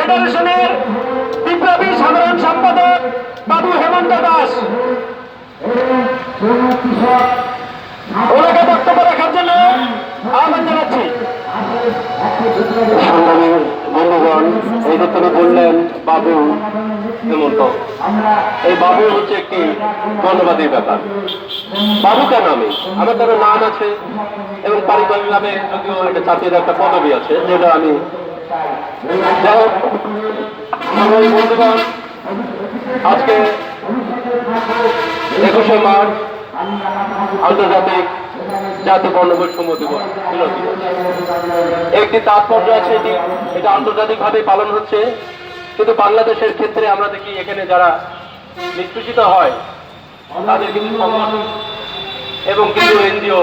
ফেডারেশনের বিপ্লবী সাধারণ সম্পাদক বাবু হেমন্ত দাস। ওনাকে বক্তব্য রাখার জন্য আহ্বান জানাচ্ছি। সংগ্রামী এই যে বললেন বাবু হেমন্ত। এই বাবু হচ্ছে একটি বর্ণবাদী ব্যাপার। বাবু কেন আমি? আমার তার নাম আছে এবং পারিবারিক নামে যদিও একটা চাকরির একটা পদবি আছে, যেটা আমি যাই হোক আজকে একুশে মার্চ আন্তর্জাতিক জাতি বর্ণবৈষম্য দিবস একটি তাৎপর্য আছে এটি, এটা আন্তর্জাতিকভাবে পালন হচ্ছে, কিন্তু বাংলাদেশের ক্ষেত্রে আমরা দেখি এখানে যারা নিষ্পেষিত হয়, তাদের কিছু এবং কিছু এনজিও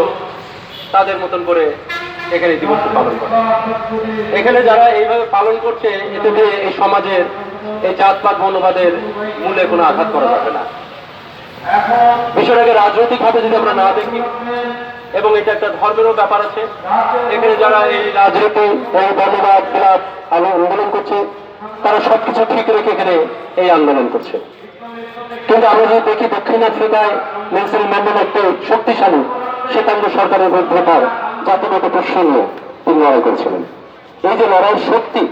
তাদের মতন করে এখানে দিবসটি পালন করে। এখানে যারা এইভাবে পালন করছে এতে এই সমাজের এই জাতপাত, বর্ণবাদের মূলে কোনো আঘাত করা যাবে না। বিষয়টাকে রাজনৈতিকভাবে যদি আমরা না দেখি, এবং এটা একটা ধর্মেরও ব্যাপার আছে, এখানে যারা এই রাজনীতি, এই বর্ণবাদ আলো আন্দোলন করছে, তারা সবকিছু ঠিক রেখে এখানে এই আন্দোলন করছে। কিন্তু আমরা যদি দেখি দক্ষিণ আফ্রিকায় নেলসন ম্যান্ডেলা একটি শক্তিশালী, শ্বেতাঙ্গ সরকারের বিরুদ্ধে জাতিগত নিয়ে তিনি লড়াই করেছিলেন। এই যে লড়াইয়ের শক্তি,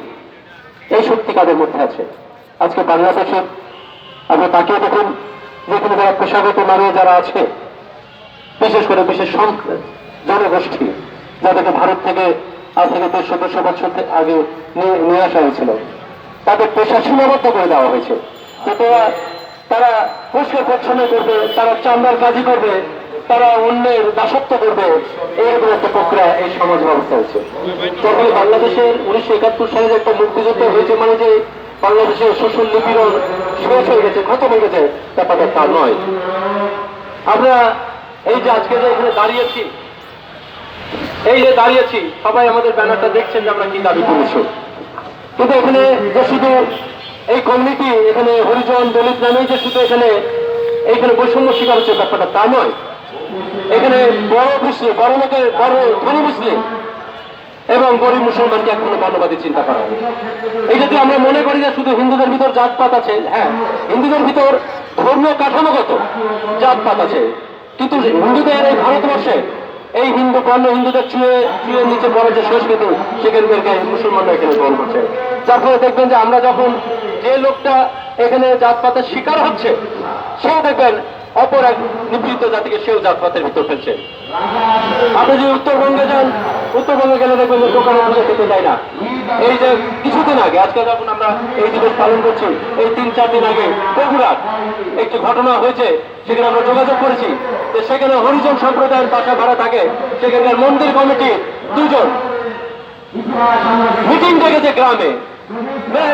এই শক্তি কাদের মধ্যে আছে? আজকে বাংলাদেশে আপনি তাকিয়ে দেখুন, যেখানে যারা পেশাগত মানে যারা আছে, বিশেষ করে বিশেষ জনগোষ্ঠী, যাদেরকে ভারত থেকে আজ থেকে দেড়শো দেড়শো বছর আগে নিয়ে আসা হয়েছিল, তাদের পেশা সীমাবদ্ধ করে দেওয়া হয়েছে। তারা পরিষ্কার পরিচ্ছন্ন করবে, তারা চামড়ার কাজই করবে তারা অন্যের দাসত্ব করবে, এরকম একটা প্রক্রিয়া এই সমাজ ব্যবস্থা হয়েছে। তখন বাংলাদেশের উনিশশো একাত্তর সালে যে একটা মুক্তিযুদ্ধ হয়েছে মানে যে বাংলাদেশের শোষণ নিপীড়ন শেষ হয়ে গেছে, খতম হয়ে গেছে ব্যাপারটা তা নয়। আমরা এই যে আজকে যে এখানে দাঁড়িয়েছি, এই যে দাঁড়িয়েছি, সবাই আমাদের ব্যানারটা দেখছেন যে আমরা কি দাবি করেছি। কিন্তু এখানে যে শুধু এই কমিউনিটি এখানে হরিজন দলিত নামে যে শুধু এখানে, এইখানে বৈষম্য শিকার হচ্ছে ব্যাপারটা তা নয়। এখানে বড় মুসলিম, বড় লোকের, বড় ধনী মুসলিম এবং গরিব মুসলমানকে এখনও বর্ণবাদী চিন্তা করা এই যদি আমরা মনে করি যে শুধু হিন্দুদের ভিতর জাতপাত আছে হ্যাঁ হিন্দুদের ভিতর ধর্মীয় কাঠামোগত জাতপাত আছে, কিন্তু হিন্দুদের এই ভারতবর্ষে এই হিন্দু বর্ণ হিন্দুদের ছুঁয়ে ছুঁয়ে নিচে পড়ে যে সংস্কৃতি সেখানকারকে মুসলমানরা এখানে গ্রহণ করছে। যার ফলে দেখবেন যে আমরা যখন যে লোকটা এখানে জাতপাতের শিকার হচ্ছে, সেও দেখবেন অপর এক নিপীড়িত জাতিকে সেও জাতপাতের ভিতর ফেলছে। আপনি যদি উত্তরবঙ্গে যান, উত্তরবঙ্গে গেলে দেখবেন যে দোকানে খুঁজে খেতে যায় না। এই যে কিছুদিন আগে, আজকে যখন আমরা এই দিবস পালন করছি, এই তিন চার দিন আগে, বগুড়ার একটি ঘটনা হয়েছে, সেখানে আমরা যোগাযোগ করেছি। যে সেখানে হরিজন সম্প্রদায়ের বাসা ভাড়া থাকে। সেখানকার মন্দির কমিটি দুজন মিটিং ডেকেছে গ্রামে।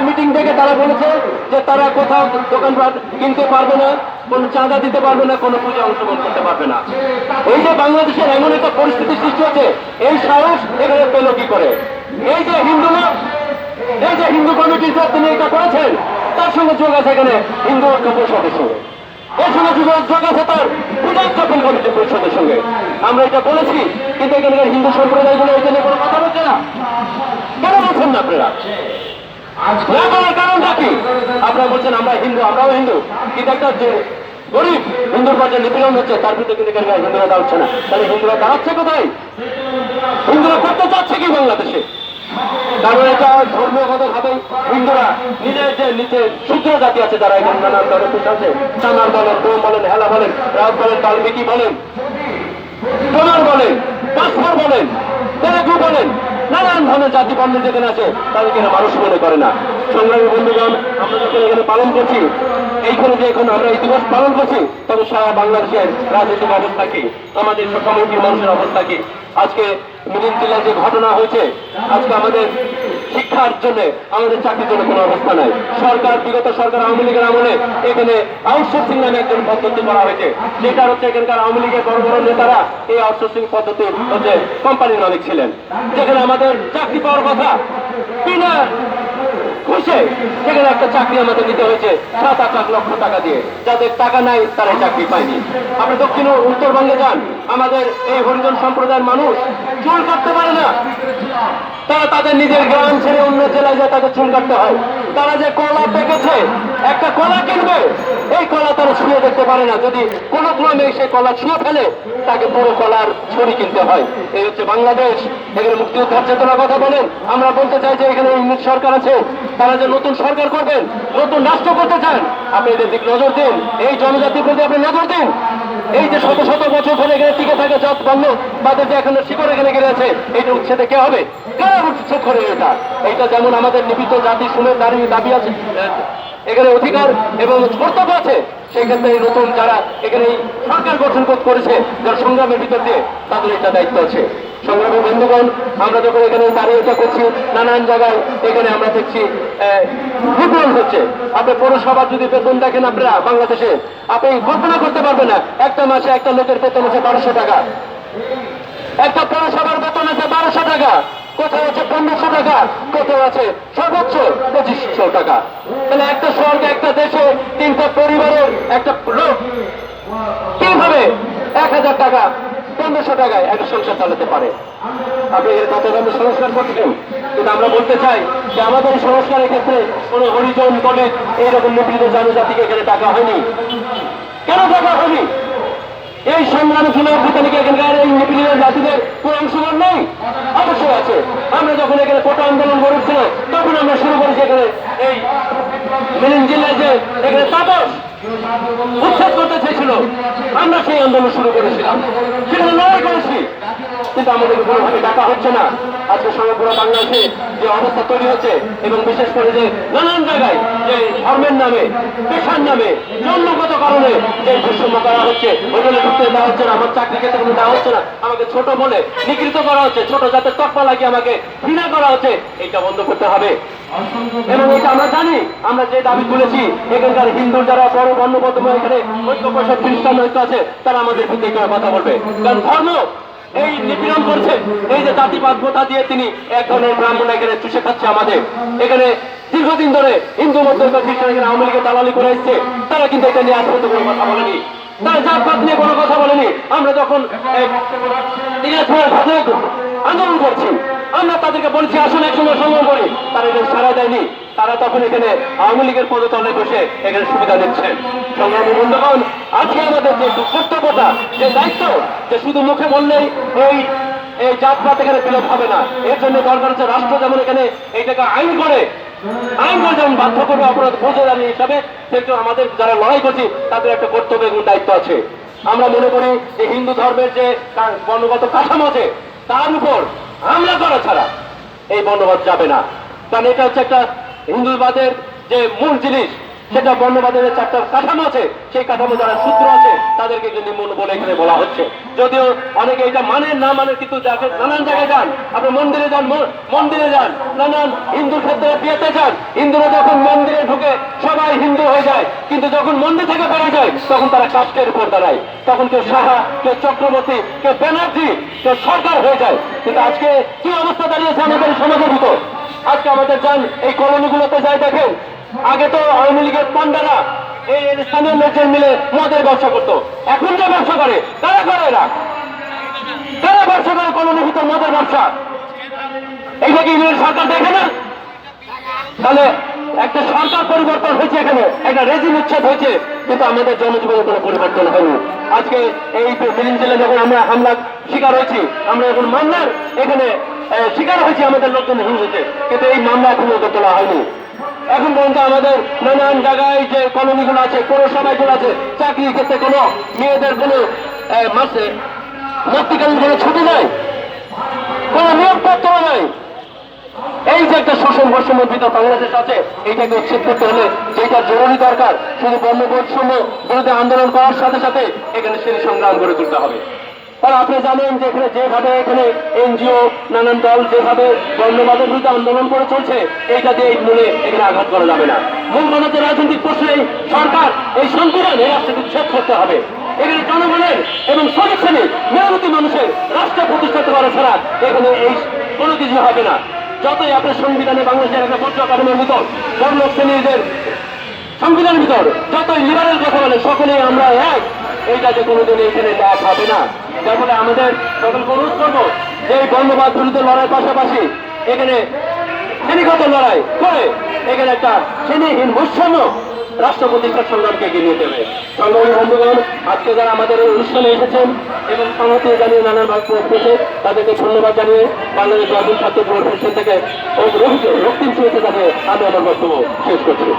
মিটিং ডেকে তারা বলেছে যে তারা কোথাও দোকানপাট কিনতে পারবে না। কোনো চাঁদা দিতে পারবে না কোনো পুজো অংশগ্রহণ করতে পারবে না। এই যে বাংলাদেশের এমন একটা পরিস্থিতি সৃষ্টি হচ্ছে এই সাহস এখানে পেল কি করে? এই যে হিন্দু লোক এই যে হিন্দু কমিটির স্যার তিনি এটা করেছেন তার সঙ্গে যোগ আছে এখানে হিন্দু ঐক্য পরিষদের সঙ্গে এর সঙ্গে যোগ যোগ আছে তার পূজা উদযাপন কমিটি পরিষদের সঙ্গে। আমরা এটা বলেছি কিন্তু এখানকার হিন্দু সম্প্রদায়গুলো এটা নিয়ে কোনো কথা বলছে না। কেন বলছেন না আপনারা? না বলার কারণটা কি? আপনারা বলছেন আমরা হিন্দু আমরাও হিন্দু। কিন্তু একটা যে গরিব হিন্দুর পাশে নিপীড়ন হচ্ছে, তার ভিতরে কিন্তু এখানকার হিন্দুরা দাঁড়াচ্ছে না। তাহলে হিন্দুরা দাঁড়াচ্ছে কোথায়? হিন্দুরা করতে চাচ্ছে কি বাংলাদেশে? কারণ এটা ধর্মীয়গত ভাবে হিন্দুরা নিজের যে নিচে শূদ্র জাতি আছে, যারা এখানে নানান দলে পেশ আছে চানার বলেন ডোম বলেন, হেলা বলেন রাত বলেন, বাল্মীকি বলেন টোনার বলেন পাসপোর বলেন, তেলেগু বলেন, নানান ধরনের জাতি বর্ণ যেখানে আছে, তাদেরকে মানুষ মনে করে না। সংগ্রামী বন্ধুগণ, আমরা যখন এখানে পালন করছি এইখানে যে এখন আমরা এই দিবস পালন করছি, তবে সারা বাংলাদেশের রাজনৈতিক অবস্থা কি? আমাদের কমিটির মানুষের অবস্থা কি? আজকে মিলিন জেলার যে ঘটনা হয়েছে, আজকে আমাদের শিক্ষার জন্য, আমাদের চাকরির জন্য কোনো অবস্থা নাই। সরকার, বিগত সরকার আওয়ামী লীগের আমলে এখানে আউটসোর্সিং নামে একজন পদ্ধতি করা হয়েছে। যেটা হচ্ছে এখানকার আওয়ামী লীগের বড় বড় নেতারা এই আউটসোর্সিং পদ্ধতি হচ্ছে কোম্পানির মালিক ছিলেন। যেখানে আমাদের চাকরি পাওয়ার কথা ঘুষে সেখানে একটা চাকরি আমাদের নিতে হয়েছে, সাত আট লাখ লক্ষ টাকা দিয়ে। যাদের টাকা নাই তারা চাকরি পায়নি। আপনি দক্ষিণ ও উত্তরবঙ্গে যান, আমাদের এই হরিজন সম্প্রদায়ের মানুষ চুল কাটতে পারে না। তারা তাদের নিজের গ্রাম ছেড়ে অন্য জেলায় যায় তাদের চুল কাটতে হয়। তারা যে কলা পেকেছে একটা কলা কিনবে। এই কলা তারা ছুঁয়ে দেখতে পারে না। যদি কোনো ক্রমে সেই কলা ছুঁয়ে ফেলে, তাকে পুরো কলার ছড়ি কিনতে হয়। এই হচ্ছে বাংলাদেশ। এখানে মুক্তিযোদ্ধার চেতনার কথা বলেন। আমরা বলতে চাই যে এখানে ইংলিশ সরকার আছে। তারা যে নতুন সরকার করবেন, নতুন রাষ্ট্র করতে চান, আপনি এদের দিক নজর দিন। এই জনজাতির প্রতি আপনি নজর দিন। এই যে শত শত বছর ধরে এখানে টিকে থাকে জাত বন্ধ তাদের যে এখন শিকড় এখানে গেড়ে আছে এইটা উচ্ছেদে কে হবে? কারা উচ্ছেদ করে এটা? এইটা যেমন আমাদের লিখিত জাতি শুনে দাঁড়িয়ে দাবি আছে। এখানে অধিকার এবং কর্তব্য আছে। সেই ক্ষেত্রে নতুন যারা এখানে সরকার গঠন করেছে, যারা সংগ্রামের ভিতর দিয়ে, তাদের একটা দায়িত্ব আছে। সংগ্রামী বন্ধুগণ, আমরা যখন এখানে দাঁড়িয়ে করছি নানান জায়গায় এখানে আমরা দেখছি লুটপাট হচ্ছে। আপনি পৌরসভার যদি বেতন দেখেন আপনারা বাংলাদেশে, আপনি কল্পনা করতে পারবেন না, একটা মাসে একটা লোকের বেতন আছে বারোশো টাকা। একটা পৌরসভার বেতন আছে বারোশো টাকা। কোথাও আছে? পনেরোশো টাকা। কোথাও আছে? সর্বোচ্চ পঁচিশশো টাকা। তাহলে একটা স্বর্গে, একটা দেশে, তিনটা পরিবারের একটা লোক কীভাবে এক হাজার টাকা, পনেরোশো টাকায় একটা সংসার চালাতে পারে? আপনি এর চট্টগ্রামে সংস্কার করছেন কিন্তু আমরা বলতে চাই যে আমাদের সংস্কারের ক্ষেত্রে কোনো হরিজন কলেজ এইরকম নিপীড়িত জনজাতিকে এখানে টাকা হয়নি। কেন টাকা হয়নি? এই সংগ্রামে চুনার ভূতানিকে এখানকার এই নিপীড়িত জাতিদের কোনো অংশগ্রহণ নেই? অবশ্যই আছে আমরা যখন এখানে কোটা আন্দোলন গড়েছিল তখন আমরা শুরু করেছি এখানে এই মেলিন জেলায় যে এখানে তাপস উচ্ছেদ করতে চেয়েছিল আমরা সেই আন্দোলন শুরু করেছিলাম। সেখানে লড়াই করেছি। কিন্তু আমাদের কোনোভাবে ডাকা হচ্ছে না। আজকে সমগ্র বাংলাদেশে যে অবস্থা তৈরি হচ্ছে এবং বিশেষ করে যে নানান জায়গায় যে ধর্মের নামে, পেশার নামে, জন্মগত কারণে যে বৈষম্য করা হচ্ছে হোটেলে ঢুকতে দেওয়া হচ্ছে না, আমার চাকরি ক্ষেত্রে দেওয়া হচ্ছে না। আমাকে ছোট বলে নিগৃহীত করা হচ্ছে, ছোট যাতে তকমা লাগিয়ে আমাকে ঘৃণা করা হচ্ছে এটা বন্ধ করতে হবে। এবং এটা আমরা জানি, আমরা যে দাবি তুলেছি, এখানকার হিন্দু যারা বড় বর্ণবদ্ধ, এখানে ঐক্য পরিষদ খ্রিস্টান ঐক্য আছে, তারা আমাদের প্রতি কথা বলবে। কারণ ধর্ম এই নিপীড়ন করছে। এই যে জাতিবাদ ভোটা দিয়ে তিনি এক ধরনের ব্রাহ্মণ এখানে চুষে খাচ্ছে আমাদের। এখানে দীর্ঘদিন ধরে হিন্দু মধ্যে খ্রিস্টান আওয়ামী লীগের দালালি করে এসছে। তারা কিন্তু এটা নিয়ে আজ কোনো কথা বলেনি। তারা জাতপাত নিয়ে কোনো কথা বলেনি। আমরা যখন আন্দোলন করছি, আমরা তাদেরকে বলছি আসলে একসঙ্গে সংগ্রাম করি। তারা এটা সারা দেয়নি। তারা তখন এখানে আওয়ামী লীগের পদতলে বসে এখানে সুবিধা দিচ্ছেন সংগ্রামী বন্ধুগণ, আজকে আমাদের যে কর্তব্যতা যে দায়িত্ব, যে শুধু মুখে বললেই এই এই জাতপাত এখানে বিলোপ হবে না। এর জন্য দরকার হচ্ছে রাষ্ট্র যেমন এখানে এইটাকে আইন করে আইন করে যেমন বাধ্য করবে অপরাধ ফৌজদারি হিসাবে সেটা আমাদের যারা লড়াই করছি, তাদের একটা কর্তব্য এবং দায়িত্ব আছে। আমরা মনে করি যে হিন্দু ধর্মের যে বর্ণগত কাঠামো আছে, তার উপর হামলা করা ছাড়া এই বর্ণবাদ যাবে না। কারণ এটা হচ্ছে একটা হিন্দুবাদের যে মূল জিনিস, সেটা বর্ণবাদের যে চারটা কাঠামো আছে, সেই কাঠামো যারা সূত্র আছে, তাদেরকে কিন্তু নিম্ন বলে এখানে বলা হচ্ছে। যদিও অনেকে এটা মানেন না মানে কিন্তু যাকে- নানান জায়গায় যান, আপনি মন্দিরে যান মন্দিরে যান, নানান হিন্দুর ক্ষেত্রে বিয়েতে যান, হিন্দুরা যখন মন্দিরে ঢুকে সবাই হিন্দু হয়ে যায়, কিন্তু যখন মন্দির থেকে বেরিয়ে যায়, তখন তারা কাস্টের উপর দাঁড়ায়। তখন কেউ সাহা, কেউ চক্রবর্তী, কেউ ব্যানার্জি, কেউ সরকার হয়ে যায়। কিন্তু আজকে কি অবস্থা দাঁড়িয়েছে আমাদের সমাজের ভিতর? আজকে আমাদের যান এই কলোনিগুলোতে যাই দেখেন। আগে তো আওয়ামী লীগের পান্ডারা এই স্থানীয় লোকজন মিলে মদের ব্যবসা করতো। এখন যে ব্যবসা করে, তারা করে এরা তারা ব্যবসা করে কলোনির ভিতর মদের ব্যবসা। এইটা কি ইংরেজ সরকার দেখে না? তাহলে একটা সরকার পরিবর্তন হয়েছে এখানে, একটা রেজিম উচ্ছেদ হয়েছে, কিন্তু আমাদের জনজীবনে কোনো পরিবর্তন হয়নি। আজকে এই মিলিন জেলে যখন আমরা হামলা শিকার হয়েছি, আমরা এখন মামলার এখানে শিকার হয়েছি আমাদের লোকজন হিংসেছে কিন্তু এই মামলা এখনও তোলা হয়নি। এখন পর্যন্ত আমাদের নানান জায়গায় যে কলোনিগুলো আছে, পৌরসভাগুলো আছে চাকরির ক্ষেত্রে কোনো মেয়েদের কোনো মাসে মুক্তিকালীন কোনো ছুটি নাই, কোনো নিয়োগপত্র নাই। এই যে একটা শোষণ বৈষম্য ভিতর বাংলাদেশ আছে এইটাকে উচ্ছেদ করতে হলে যেটা জরুরি দরকার, শুধু বর্ণ বৈষম্য বিরুদ্ধে আন্দোলন করার সাথে সাথে এখানে সেই সংগ্রাম গড়ে তুলতে হবে। কারণ আপনি জানেন যে এখানে যেভাবে এখানে এনজিও, নানান দল যেভাবে বর্ণবাদের বিরুদ্ধে আন্দোলন করে চলছে, এইটা দিয়ে মূলে এখানে আঘাত করা যাবে না। মূল কথা রাজনৈতিক প্রশ্নে সরকার এই সংবিধান এই রাষ্ট্রকে উচ্ছেদ করতে হবে। এখানে জনগণের এবং শ্রমিক শ্রেণির মেহনতি মানুষের রাষ্ট্র প্রতিষ্ঠা করা ছাড়া এখানে এই কোনো কিছু হবে না। যতই আপনার সংবিধানে বাংলাদেশের একটা কাঠামোর ভিতর বর্ণ শ্রেণীদের সংবিধানের ভিতর, যতই লিবারেল কথা বলে সকলেই আমরা এক। এইটা যে কোনোদিন এখানে লাভ হবে না। যার ফলে আমাদের সকলকে অনুরোধ করব যে এই বর্ণবাদ বিরুদ্ধে লড়াইয়ের পাশাপাশি এখানে শ্রেণীগত লড়াই করে এখানে একটা শ্রেণীহীন বৈষম্য রাষ্ট্র সন্ধানকে এগিয়ে নিয়ে যাবে সংগ্রামী বন্ধুগণ, আজকে যারা আমাদের এই অনুষ্ঠানে এসেছেন এবং সংহতি জানিয়ে নানান বক্তব্যে তাদেরকে ধন্যবাদ জানিয়ে বাংলাদেশ জাতীয় ছাত্র পরিষদ থেকে রক্তিম শুরুতে তাদের আমি আমার বক্তব্য শেষ করছি।